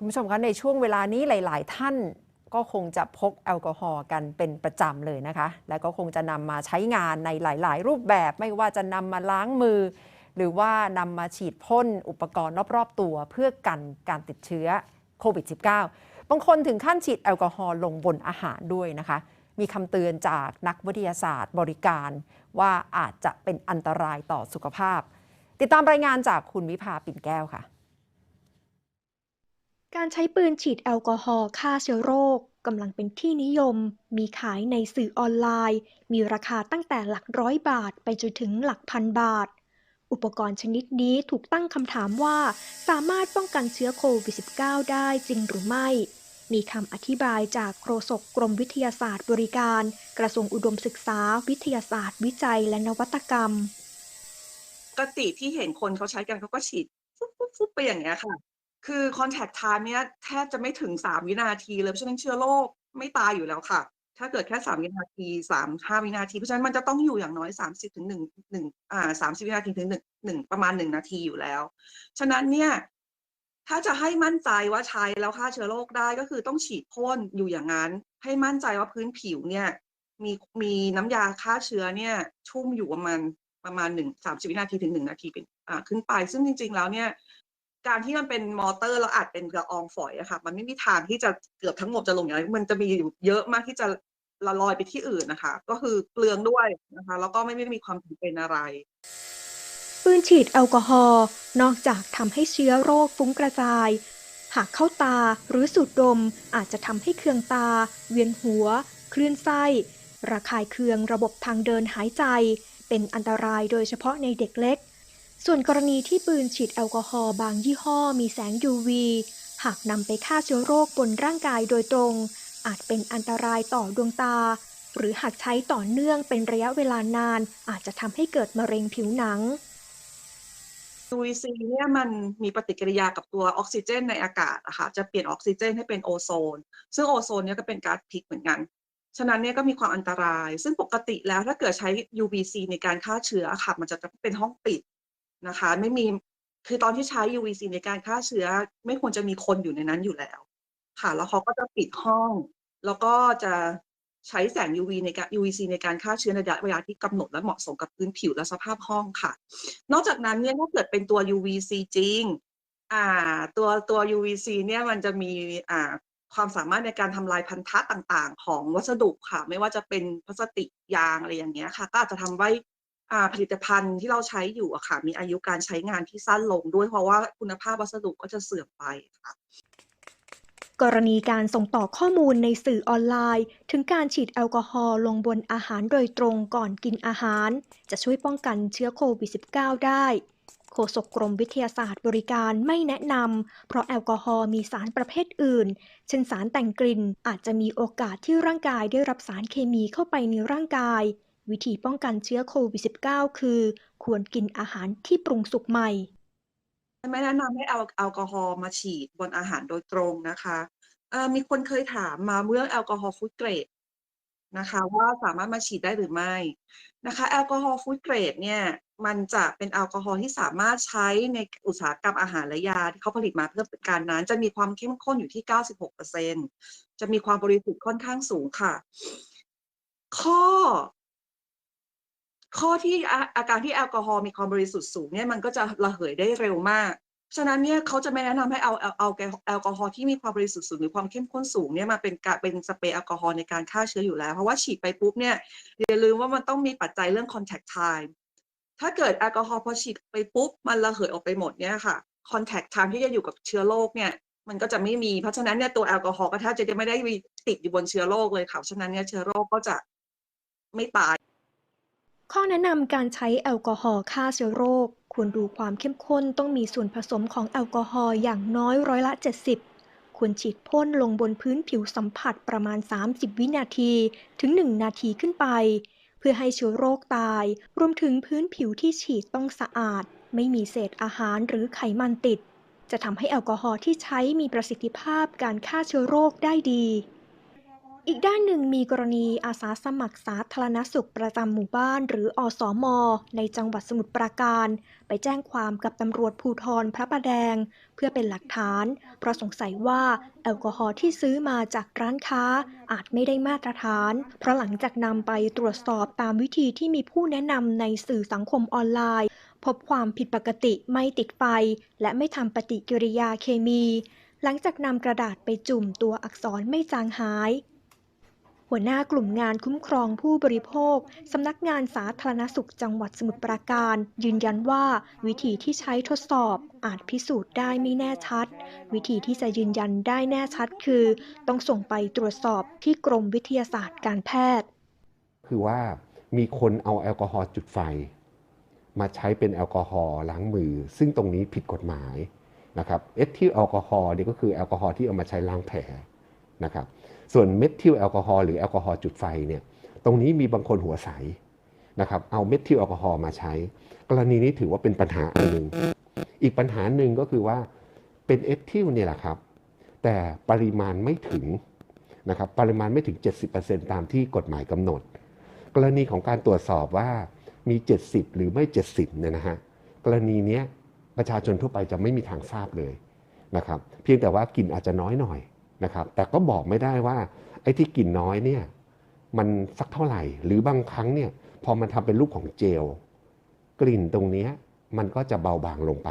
คุณผู้ชมคะในช่วงเวลานี้หลาย ๆ ท่านก็คงจะพกแอลกอฮอล์กันเป็นประจำเลยนะคะ และก็คงจะนำมาใช้งานในหลาย ๆ รูปแบบ ไม่ว่าจะนำมาล้างมือ หรือว่านำมาฉีดพ่นอุปกรณ์รอบ ๆ ตัว เพื่อกันการติดเชื้อโควิด -19 บางคนถึงขั้นฉีดแอลกอฮอล์ลงบนอาหารด้วยนะคะ มีคำเตือนจากนักวิทยาศาสตร์บริการ ว่าอาจจะเป็นอันตรายต่อสุขภาพ ติดตามรายงานจากคุณวิภาปิ่นแก้วค่ะ การใช้ปืนฉีดแอลกอฮอล์ฆ่าเชื้อโรคกำลังเป็นที่นิยม มีขายในสื่อออนไลน์ มีราคาตั้งแต่หลักร้อยบาทไปจนถึงหลักพันบาท อุปกรณ์ชนิดนี้ถูกตั้งคำถามว่า สามารถป้องกันเชื้อโควิด -19 ได้จริงหรือไม่ มีคำอธิบายจากโฆษกกรมวิทยาศาสตร์บริการ กระทรวงอุดมศึกษา วิทยาศาสตร์ วิจัย และนวัตกรรม ปกติที่เห็นคนเขาใช้กันเขาก็ฉีดฟุบฟุบฟุบไปอย่างเงี้ยค่ะ คือ contact time เนี่ยแทบจะไม่ถึง 3 วินาทีเลยเพราะฉะนั้นเชื้อโรคไม่ตายอยู่แล้วค่ะ ถ้าเกิดแค่ 3 วินาที 3 5 วินาที เพราะฉะนั้นมันจะต้องอยู่อย่างน้อย 30ถึง1 1อ่า30 วินาทีถึง1 1ประมาณ 1 นาทีอยู่แล้ว ฉะนั้นเนี่ยถ้าจะให้มั่นใจว่าใช้แล้วฆ่าเชื้อโรคได้ก็คือต้องฉีดพ่นอยู่อย่างนั้น ให้มั่นใจว่าพื้นผิวเนี่ยมีมีน้ำยาฆ่าเชื้อเนี่ยชุ่มอยู่ประมาณประมาณ1 30วินาทีถึง1นาทีเป็นอ่าขึ้นไป ซึ่งจริง ๆ แล้วเนี่ย การที่มันเป็นมอเตอร์แล้วอัดเป็นละอองฝอยอะค่ะ มันไม่มีทางที่จะเกือบทั้งหมดจะลงอย่างนั้นมันจะมีอยู่เยอะมากที่จะละลอยไปที่อื่นนะคะ ก็คือเปลืองด้วยนะคะ แล้วก็ไม่ไม่มีความจำเป็นอะไร ปืนฉีดแอลกอฮอล์นอกจากทำให้เชื้อโรคฟุ้งกระจาย หากเข้าตาหรือสูดดมอาจจะทำให้เคืองตา เวียนหัว คลื่นไส้ ระคายเคืองระบบทางเดินหายใจ เป็นอันตรายโดยเฉพาะในเด็กเล็ก ส่วนกรณีที่ปืนฉีดแอลกอฮอล์บางยี่ห้อมีแสง UV หากนำไปฆ่าเชื้อโรคบนร่างกายโดยตรง อาจเป็นอันตรายต่อดวงตา หรือหากใช้ต่อเนื่องเป็นระยะเวลานาน อาจจะทำให้เกิดมะเร็งผิวหนัง UVC เนี่ยมันมีปฏิกิริยากับตัวออกซิเจนในอากาศอะค่ะจะเปลี่ยนออกซิเจนให้เป็นโอโซน ซึ่งโอโซนเนี่ยก็เป็นก๊าซพิษเหมือนกัน ฉะนั้นเนี่ยก็มีความอันตราย ซึ่งปกติแล้วถ้าเกิดใช้ UVC ในการฆ่าเชื้อค่ะมันจะเป็นห้องปิด นะคะ ไม่มีคือตอนที่ใช้ UVC ในการฆ่าเชื้อ ไม่ควรจะมีคนอยู่ในนั้นอยู่แล้ว ค่ะ แล้วเขาก็จะปิดห้อง แล้วก็จะใช้แสง UV ในการ UVC ในการฆ่าเชื้อในระยะเวลาที่กำหนดและเหมาะสมกับพื้นผิวและสภาพห้องค่ะ นอกจากนั้นเนี่ยถ้าเกิดเป็นตัว UVC จริง อ่า ตัวตัว UVC เนี่ยมันจะมีอ่าความสามารถในการทำลายพันธะต่างๆ ของวัสดุค่ะ ไม่ว่าจะเป็นพลาสติกยางอะไรอย่างเงี้ยค่ะ ก็อาจจะทำให้ ผลิตภัณฑ์ที่เราใช้อยู่อะค่ะ มีอายุการใช้งานที่สั้นลงด้วยเพราะว่าคุณภาพวัสดุก็จะเสื่อมไปค่ะกรณีการส่งต่อข้อมูลในสื่อออนไลน์ ถึงการฉีดแอลกอฮอล์ลงบนอาหารโดยตรงก่อนกินอาหาร จะช่วยป้องกันเชื้อโควิด -19 ได้ โฆษกกรมวิทยาศาสตร์บริการไม่แนะนำเพราะแอลกอฮอล์มีสารประเภทอื่น เช่นสารแต่งกลิ่นอาจจะมีโอกาสที่ร่างกายได้รับสารเคมีเข้าไปในร่างกาย วิธีป้องกันเชื้อโควิด -19 คือ ควรกินอาหารที่ปรุงสุกใหม่ ไม่แนะนำให้เอาแอลกอฮอล์มาฉีดบนอาหารโดยตรงนะคะมีคนเคยถามมาเรื่องแอลกอฮอล์ฟู้ดเกรดนะคะว่าสามารถมาฉีดได้หรือไม่นะคะแอลกอฮอล์ฟู้ดเกรดเนี่ยมันจะเป็นแอลกอฮอล์ที่สามารถใช้ในอุตสาหกรรมอาหารและยาที่เขาผลิตมาเพื่อการนั้น จะมีความเข้มข้นอยู่ที่ 96%จะมีความบริสุทธิ์ค่อนข้างสูงค่ะ ข้อ ข้อที่อาการที่แอลกอฮอล์มีความบริสุทธิ์สูงเนี่ยมันก็จะระเหยได้เร็วมาก ฉะนั้นเนี่ยเขาจะไม่แนะนำให้เอาเอาแอลกอฮอล์ที่มีความบริสุทธิ์สูงหรือความเข้มข้นสูงเนี่ยมาเป็นการเป็นสเปรย์แอลกอฮอล์ในการฆ่าเชื้ออยู่แล้ว เพราะว่าฉีดไปปุ๊บเนี่ยอย่าลืมว่ามันต้องมีปัจจัยเรื่อง contact time ถ้าเกิดแอลกอฮอล์พอฉีดไปปุ๊บมันระเหยออกไปหมดเนี่ยค่ะ contact time ที่จะอยู่กับเชื้อโรคเนี่ยมันก็จะไม่มี เพราะฉะนั้นเนี่ยตัวแอลกอฮอล์ก็แทบจะไม่ได้ติดอยู่บนเชื้อโรคเลยค่ะฉะนั้นเนี่ยเชื้อโรคก็จะไม่ตาย ข้อแนะนำการใช้แอลกอฮอล์ฆ่าเชื้อโรค ควรดูความเข้มข้นต้องมีส่วนผสมของแอลกอฮอล์อย่างน้อยร้อยละ 70 ควรฉีดพ่นลงบนพื้นผิวสัมผัสประมาณ 30 วินาทีถึง 1 นาทีขึ้นไป เพื่อให้เชื้อโรคตาย รวมถึงพื้นผิวที่ฉีดต้องสะอาด ไม่มีเศษอาหารหรือไขมันติด จะทำให้แอลกอฮอล์ที่ใช้มีประสิทธิภาพการฆ่าเชื้อโรคได้ดี อีกด้านหนึ่งมีกรณีอาสาสมัครสาธารณสุขประจำหมู่บ้านหรืออสมในจังหวัดสมุทรปราการ ไปแจ้งความกับตำรวจภูทรพระประแดง เพื่อเป็นหลักฐาน เพราะสงสัยว่าแอลกอฮอล์ที่ซื้อมาจากร้านค้าอาจไม่ได้มาตรฐาน เพราะหลังจากนำไปตรวจสอบตามวิธีที่มีผู้แนะนำในสื่อสังคมออนไลน์ พบความผิดปกติไม่ติดไฟ และไม่ทำปฏิกิริยาเคมี หลังจากนำกระดาษไปจุ่มตัวอักษรไม่จางหาย หัวหน้ากลุ่มงานคุ้มครองผู้บริโภค สำนักงานสาธารณสุขจังหวัดสมุทรปราการ ยืนยันว่าวิธีที่ใช้ทดสอบอาจพิสูจน์ได้ไม่แน่ชัด วิธีที่จะยืนยันได้แน่ชัดคือ ต้องส่งไปตรวจสอบที่กรมวิทยาศาสตร์การแพทย์ คือว่ามีคนเอาแอลกอฮอล์จุดไฟ มาใช้เป็นแอลกอฮอล์ล้างมือ ซึ่งตรงนี้ผิดกฎหมายนะครับเอทิลแอลกอฮอล์นี่ก็คือแอลกอฮอล์ที่เอามาใช้ล้างแผล นะครับส่วนเมทิลแอลกอฮอล์หรือแอลกอฮอล์จุดไฟเนี่ยตรงนี้มีบางคนหัวใสนะครับเอาเมทิลแอลกอฮอล์มาใช้ กรณีนี้ถือว่าเป็นปัญหาอันหนึ่งอีกปัญหาหนึ่งก็คือว่าเป็นเอทิลเนี่ยแหละครับ แต่ปริมาณไม่ถึงนะครับปริมาณไม่ถึง 70%ตามที่กฎหมายกำหนด กรณีของการตรวจสอบว่ามี 70 หรือไม่ 70เนี่ยนะฮะกรณีเนี้ยประชาชนทั่วไปจะไม่มีทางทราบเลยนะครับ เพียงแต่ว่ากลิ่นอาจจะน้อยหน่อย นะครับ แต่ก็บอกไม่ได้ว่าไอ้ที่กลิ่นน้อยเนี่ยมันสักเท่าไหร่ หรือบางครั้งเนี่ยพอมันทำเป็นรูปของเจลกลิ่นตรงนี้มันก็จะเบาบางลงไป